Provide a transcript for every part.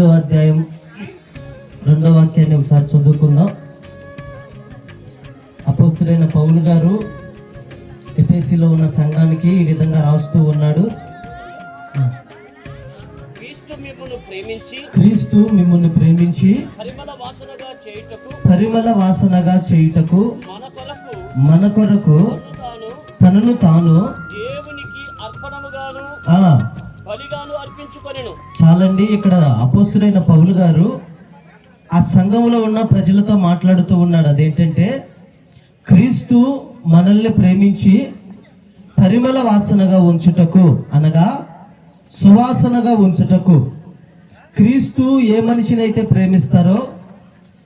ఐదో అధ్యాయం రెండో వాక్యాన్ని ఒకసారి చదువుకుందాం. అపోస్తుడైన పౌలు గారు ఎపేసిలో ఉన్న సంఘానికి ఈ విధంగా రాస్తూ ఉన్నాడు. క్రీస్తు మిమ్మల్ని ప్రేమించి పరిమళ వాసనగా చేయుటకు మన కొరకు తనను తాను దేవునికి అర్పణముగాను బలిగాను అర్పించుకొనెను. చాలండి ఇక్కడ అపోస్తుడైన పౌలు గారు ఆ సంఘంలో ఉన్న ప్రజలతో మాట్లాడుతూ ఉన్నాడు. అదేంటంటే క్రీస్తు మనల్ని ప్రేమించి పరిమళ వాసనగా ఉంచుటకు అనగా సువాసనగా ఉంచుటకు క్రీస్తు ఏ మనిషినైతే ప్రేమిస్తారో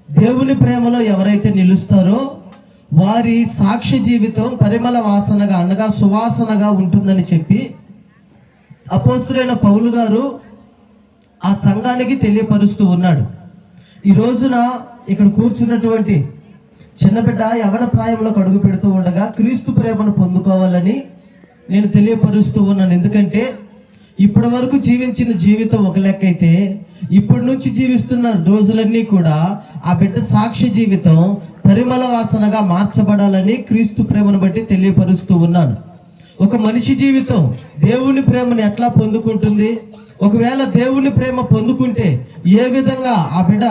దేవుని ప్రేమలో ఎవరైతే నిలుస్తారో వారి సాక్ష్య జీవితం పరిమళ వాసనగా అనగా సువాసనగా ఉంటుందని చెప్పి అపోస్తులైన పౌలు గారు ఆ సంఘానికి తెలియపరుస్తూ ఉన్నాడు. ఈ రోజున ఇక్కడ కూర్చున్నటువంటి చిన్న బిడ్డ యవన ప్రాయంలో అడుగు పెడుతూ ఉండగా క్రీస్తు ప్రేమను పొందుకోవాలని నేను తెలియపరుస్తూ ఉన్నాను. ఎందుకంటే ఇప్పటి వరకు జీవించిన జీవితం ఒక లెక్క అయితే ఇప్పటి నుంచి జీవిస్తున్న రోజులన్నీ కూడా ఆ బిడ్డ సాక్షి జీవితం పరిమళ వాసనగా మార్చబడాలని క్రీస్తు ప్రేమను బట్టి తెలియపరుస్తూ ఉన్నాను. ఒక మనిషి జీవితం దేవుని ప్రేమను ఎట్లా పొందుకుంటుంది? ఒకవేళ దేవుని ప్రేమ పొందుకుంటే ఏ విధంగా ఆ బిడ్డ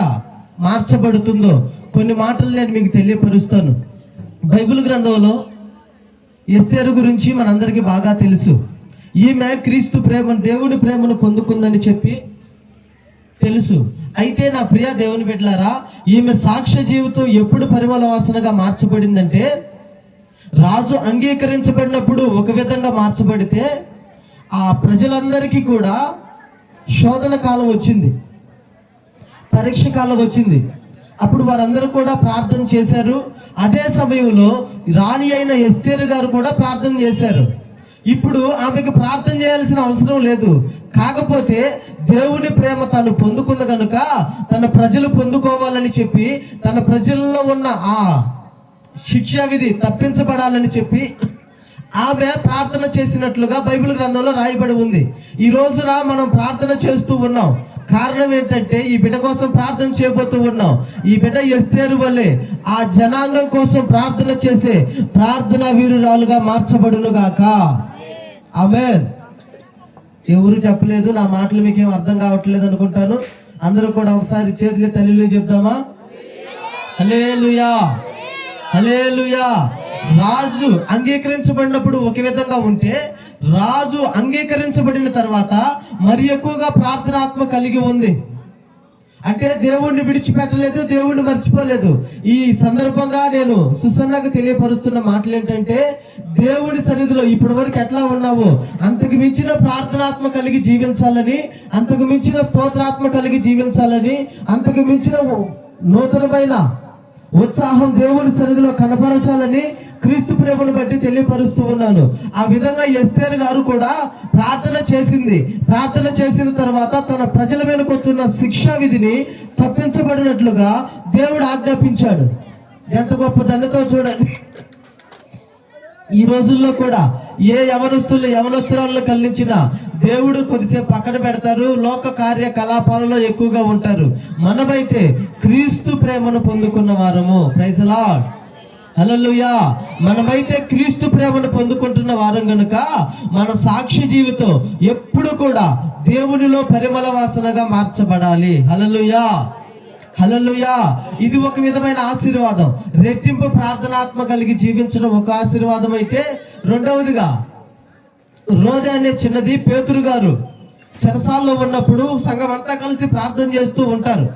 మార్చబడుతుందో కొన్ని మాటలు నేను మీకు తెలియపరుస్తాను. బైబిల్ గ్రంథంలో ఎస్తేరు గురించి మనందరికీ బాగా తెలుసు. ఈమె క్రీస్తు ప్రేమ దేవుని ప్రేమను పొందుకుందని చెప్పి తెలుసు. అయితే నా ప్రియ దేవుని బిడ్డలారా ఈమె సాక్ష్య జీవితం ఎప్పుడు పరిమళ వాసనగా మార్చబడిందంటే రాజు అంగీకరించబడినప్పుడు ఒక విధంగా మార్చబడితే ఆ ప్రజలందరికీ కూడా శోధన కాలం వచ్చింది. పరీక్ష కాలం వచ్చింది. అప్పుడు వారందరూ కూడా ప్రార్థన చేశారు. అదే సమయంలో రాణి అయిన ఎస్తేరు గారు కూడా ప్రార్థన చేశారు. ఇప్పుడు ఆమెకు ప్రార్థన చేయాల్సిన అవసరం లేదు. కాకపోతే దేవుని ప్రేమ తాను పొందుకుంది కనుక తన ప్రజలు పొందుకోవాలని చెప్పి తన ప్రజల్లో ఉన్న ఆ శిక్షా విధి తప్పించబడాలని చెప్పి ఆమె ప్రార్థన చేసినట్లుగా బైబిల్ గ్రంథంలో రాయబడి ఉంది. ఈ రోజున మనం ప్రార్థన చేస్తూ ఉన్నాం. కారణం ఏంటంటే ఈ బిడ్డ కోసం ప్రార్థన చేయబోతూ ఉన్నాం. ఈ బిడ్డ ఎస్తేరు వల్లే ఆ జనాంగం కోసం ప్రార్థన చేసే ప్రార్థన వీరురాలుగా మార్చబడును గాక ఆమె ఎవరు చెప్పలేదు నా మాటలు మీకేం అర్థం కావట్లేదు అనుకుంటాను. అందరూ కూడా ఒకసారి చేతులు తల్లిలు చెప్దామా? హలేలుయా హలేలుయా రాజు అంగీకరించబడినప్పుడు ఒక విధంగా ఉంటే రాజు అంగీకరించబడిన తర్వాత మరి ఎక్కువగా ప్రార్థనాత్మ కలిగి ఉంది. అంటే దేవుణ్ణి విడిచిపెట్టలేదు దేవుణ్ణి మర్చిపోలేదు. ఈ సందర్భంగా నేను సుసన్నకు తెలియపరుస్తున్న మాటలు ఏంటంటే దేవుని సన్నిధిలో ఇప్పటి వరకు ఎట్లా ఉన్నావు అంతకు మించిన ప్రార్థనాత్మ కలిగి జీవించాలని అంతకు మించిన స్తోత్రాత్మ కలిగి జీవించాలని అంతకు మించిన నూతనమైన ఉత్సాహం దేవుని సన్నిధిలో కనపరచాలని క్రీస్తు ప్రేమను బట్టి తెలియపరుస్తూ ఉన్నాను. ఆ విధంగా ఎస్తేర్ గారు కూడా ప్రార్థన చేసింది. ప్రార్థన చేసిన తర్వాత తన ప్రజల మీదకి వస్తున్న శిక్షా విధిని తప్పించబడినట్లుగా దేవుడు ఆజ్ఞాపించాడు. ఎంత గొప్ప దండతో చూడండి. ఈ రోజుల్లో కూడా ఏ యవనస్తులు యవనస్తురాలను కలిగించినా దేవుడు కొద్దిసేపు పక్కన పెడతారు లోక కార్యకలాపాలలో ఎక్కువగా ఉంటారు. మనమైతే క్రీస్తు ప్రేమను పొందుకున్న వారము. ప్రైజలా హల్లెలూయా మనమైతే క్రీస్తు ప్రేమను పొందుకుంటున్న వారం గనుక మన సాక్షి జీవితం ఎప్పుడు కూడా దేవునిలో పరిమళ వాసనగా మార్చబడాలి. హలలుయా హలలుయా ఇది ఒక విధమైన ఆశీర్వాదం. రెట్టింపు ప్రార్థనాత్మ కలిగి జీవించడం ఒక ఆశీర్వాదం అయితే రెండవదిగా రోజా అనే చిన్నది పేతురు గారు. చెరసాల్లో ఉన్నప్పుడు సంఘం అంతా కలిసి ప్రార్థన చేస్తూ ఉంటారు.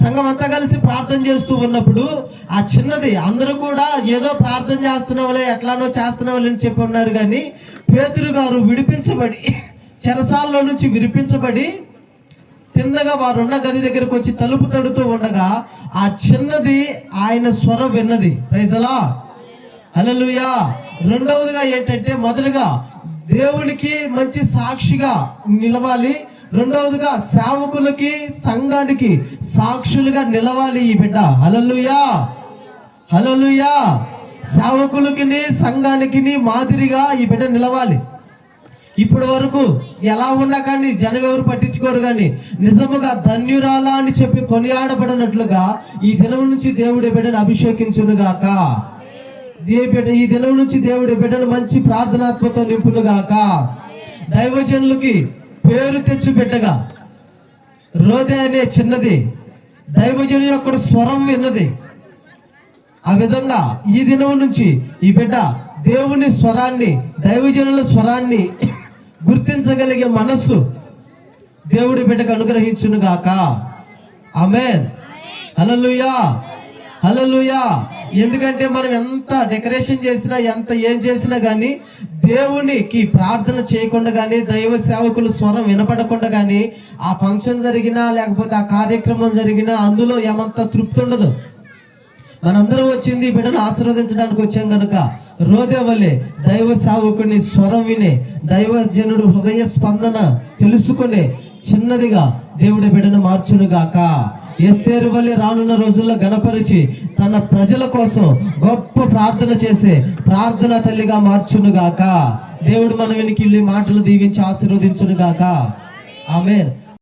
సంఘం అంతా కలిసి ప్రార్థన చేస్తూ ఉన్నప్పుడు ఆ చిన్నది అందరూ కూడా ఏదో ప్రార్థన చేస్తున్నావులే ఎట్లానో చేస్తున్నావులే అని చెప్పి ఉన్నారు కానీ పేతురు గారు విడిపించబడి చెరసాల్లో నుంచి విడిపించబడి తిన్నగా వారున్న గది దగ్గరకు వచ్చి తలుపు తడుతూ ఉండగా ఆ చిన్నది ఆయన స్వరం విన్నది. ప్రైజలా హల్లెలూయా. రెండవదిగా ఏంటంటే మొదటగా దేవునికి మంచి సాక్షిగా నిలవాలి. రెండవదిగా సేవకులకి సంఘానికి సాక్షులుగా నిలవాలి ఈ బిడ్డ. హలలుయా హలలుయా సేవకులకి సంఘానికి మాదిరిగా ఈ బిడ్డ నిలవాలి. ఇప్పటి వరకు ఎలా ఉన్నా కానీ జనం ఎవరు పట్టించుకోరు కానీ నిజముగా ధన్యురాలా అని చెప్పి కొనియాడబడినట్లుగా ఈ దినం నుంచి దేవుడి బిడ్డను అభిషేకించునుగాక. గాక బిడ్డ ఈ దినం నుంచి దేవుడి బిడ్డను మంచి ప్రార్థనాత్మతో నింపునుగాక. దైవజనులకి పేరు తెచ్చు బిడ్డగా. రోదే అనే చిన్నది దైవజను యొక్క స్వరం విన్నది. ఆ విధంగా ఈ దినం నుంచి ఈ బిడ్డ దేవుని స్వరాన్ని దైవజనుల స్వరాన్ని గుర్తించగలిగే మనస్సు దేవుడి బిడ్డకు అనుగ్రహించును గాక ఆమె అలలుయా హలలుయా ఎందుకంటే మనం ఎంత డెకరేషన్ చేసినా ఎంత ఏం చేసినా కానీ దేవునికి ప్రార్థన చేయకుండా కానీ దైవ సేవకులు స్వరం వినపడకుండా కానీ ఆ ఫంక్షన్ జరిగినా లేకపోతే ఆ కార్యక్రమం జరిగినా అందులో ఏమంత తృప్తి ఉండదు. మనందరం వచ్చింది బిడ్డను ఆశీర్వదించడానికి వచ్చాం కనుక రోదేవలే దైవ సేవకుని స్వరం వినే దైవజనుడు హృదయ స్పందన తెలుసుకునే చిన్నదిగా దేవుడి బిడ్డను మార్చునుగాక. ఎస్తేరు వలె రానున్న రోజుల్లో గణపరిచి తన ప్రజల కోసం గొప్ప ప్రార్థన చేసే ప్రార్థన తల్లిగా మార్చునుగాక. దేవుడు మన వెనికి మాటలు దీవించి ఆశీర్వదించునుగాక. ఆమె